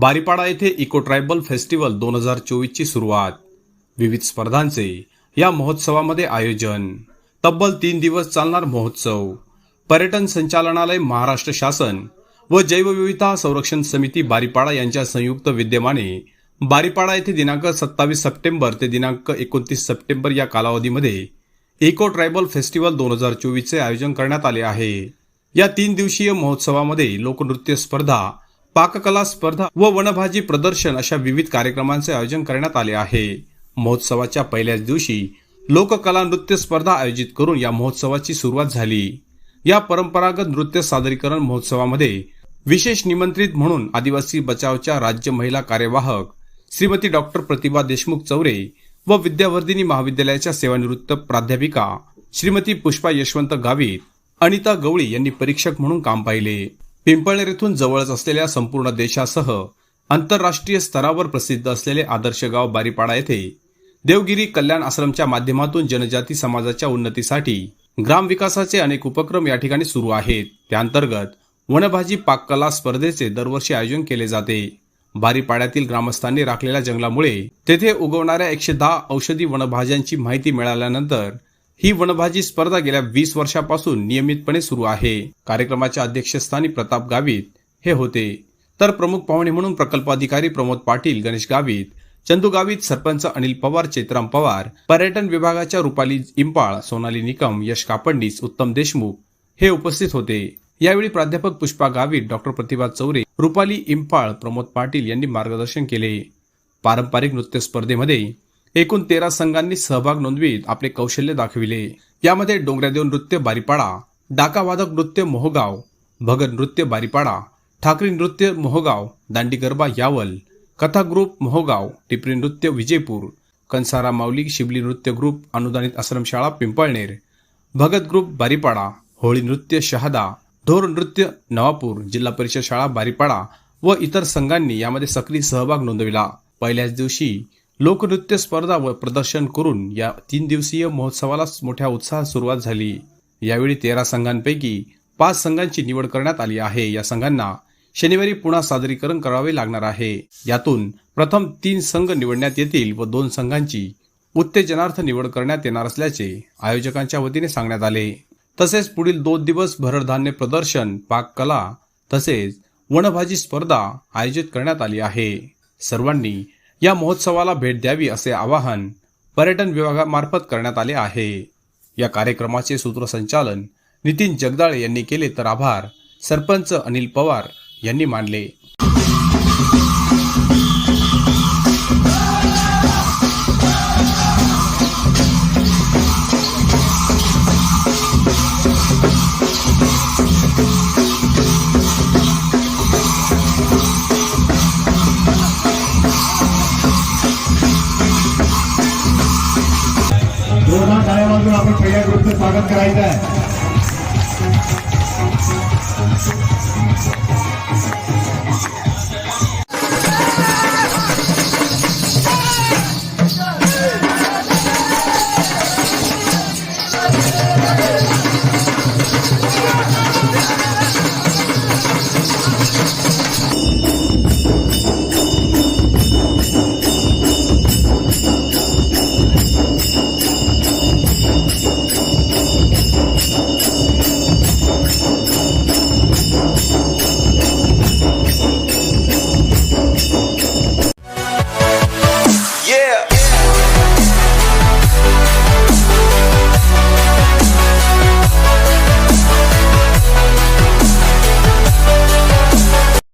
बारीपाडा येथे eco tribal festival दोन हजार चोवीसची सुरुवात. विविध स्पर्धांचे या महोत्सवामध्ये आयोजन. तब्बल तीन दिवस चालणार महोत्सव. पर्यटन संचालनालय महाराष्ट्र शासन व जैवविविधता संरक्षण समिती बारीपाडा यांच्या संयुक्त विद्यमाने बारीपाडा येथे दिनांक सत्तावीस सप्टेंबर ते दिनांक एकोणतीस सप्टेंबर या कालावधीमध्ये इको ट्रायबल फेस्टिवल दोन हजार चोवीसचे आयोजन करण्यात आले आहे. या तीन दिवसीय महोत्सवामध्ये लोकनृत्य स्पर्धा पाककला स्पर्धा व वनभाजी प्रदर्शन अशा विविध कार्यक्रमांचे आयोजन करण्यात आले आहे. महोत्सवाच्या पहिल्याच दिवशी लोककला नृत्य स्पर्धा आयोजित करून या महोत्सवाची सुरुवात झाली. या परंपरागत नृत्य सादरीकरण महोत्सवामध्ये विशेष निमंत्रित म्हणून आदिवासी बचावच्या राज्य महिला कार्यवाहक श्रीमती डॉक्टर प्रतिभा देशमुख चौरे व विद्यावर्धिनी महाविद्यालयाच्या सेवानिवृत्त प्राध्यापिका श्रीमती पुष्पा यशवंत गावित अनिता गवळी यांनी परीक्षक म्हणून काम पाहिले. पिंपळनेर येथून जवळच असलेल्या संपूर्ण देशासह आंतरराष्ट्रीय स्तरावर प्रसिद्ध असलेले आदर्श गाव बारीपाडा येथे देवगिरी कल्याण आश्रमच्या माध्यमातून जनजाती समाजाच्या उन्नतीसाठी ग्रामविकासाचे अनेक उपक्रम या ठिकाणी सुरू आहेत. त्याअंतर्गत वनभाजी पाककला स्पर्धेचे दरवर्षी आयोजन केले जाते. बारीपाड्यातील ग्रामस्थांनी राखलेल्या जंगलामुळे तेथे उगवणाऱ्या एकशे दहा औषधी वनभाज्यांची माहिती मिळाल्यानंतर ही वनभाजी स्पर्धा गेल्या वीस वर्षापासून नियमितपणे सुरू आहे. कार्यक्रमाच्या अध्यक्षस्थानी प्रताप गावित हे होते. तर प्रमुख पाहुणे म्हणून प्रकल्प अधिकारी प्रमोद पाटील गणेश गावित चंदू गावित सरपंच अनिल पवार चेतराम पवार पर्यटन विभागाच्या रुपाली इम्पाळ सोनाली निकम यश कापंडीस उत्तम देशमुख हे उपस्थित होते. यावेळी प्राध्यापक पुष्पा गावित डॉक्टर प्रतिभा चौरे रुपाली इम्पाळ प्रमोद पाटील यांनी मार्गदर्शन केले. पारंपरिक नृत्य स्पर्धेमध्ये एकूण तेरा संघांनी सहभाग नोंदवीत आपले कौशल्य दाखविले. यामध्ये डोंगरादेव नृत्य बारीपाडा डाकावादक नृत्य मोहगाव भगत नृत्य बारीपाडा ठाकरी नृत्य मोहगाव दांडी गरबा यावल कथा ग्रुप मोहगाव टिपरी नृत्य विजयपूर कंसारा माऊली शिबली नृत्य ग्रुप अनुदानित आश्रमशाळा पिंपळनेर भगत ग्रुप बारीपाडा होळी नृत्य शहादा ढोर नृत्य नवापूर जिल्हा परिषद शाळा बारीपाडा व इतर संघांनी यामध्ये सक्रिय सहभाग नोंदविला. पहिल्याच दिवशी लोकनृत्य स्पर्धा व प्रदर्शन करून या तीन दिवसीय महोत्सवाला मोठ्या उत्साहात सुरुवात झाली. यावेळी तेरा संघांपैकी पाच संघांची निवड करण्यात आली आहे. या संघांना शनिवारी पुन्हा सादरीकरण करावे लागणार आहे. यातून प्रथम तीन संघ निवडण्यात येतील व दोन संघांची उत्तेजनार्थ निवड करण्यात येणार असल्याचे आयोजकांच्या वतीने सांगण्यात आले. तसेच पुढील दोन दिवस भरडधान्य प्रदर्शन पाककला तसेच वनभाजी स्पर्धा आयोजित करण्यात आली आहे. सर्वांनी या महोत्सवाला भेट द्यावी असे आवाहन पर्यटन विभागामार्फत करण्यात आले आहे. या कार्यक्रमाचे सूत्रसंचालन नितीन जगदाळे यांनी केले तर आभार. सरपंच अनिल पवार यांनी मानले. म्हणून आपण पहिल्या ग्रुपचं स्वागत करायचं आहे.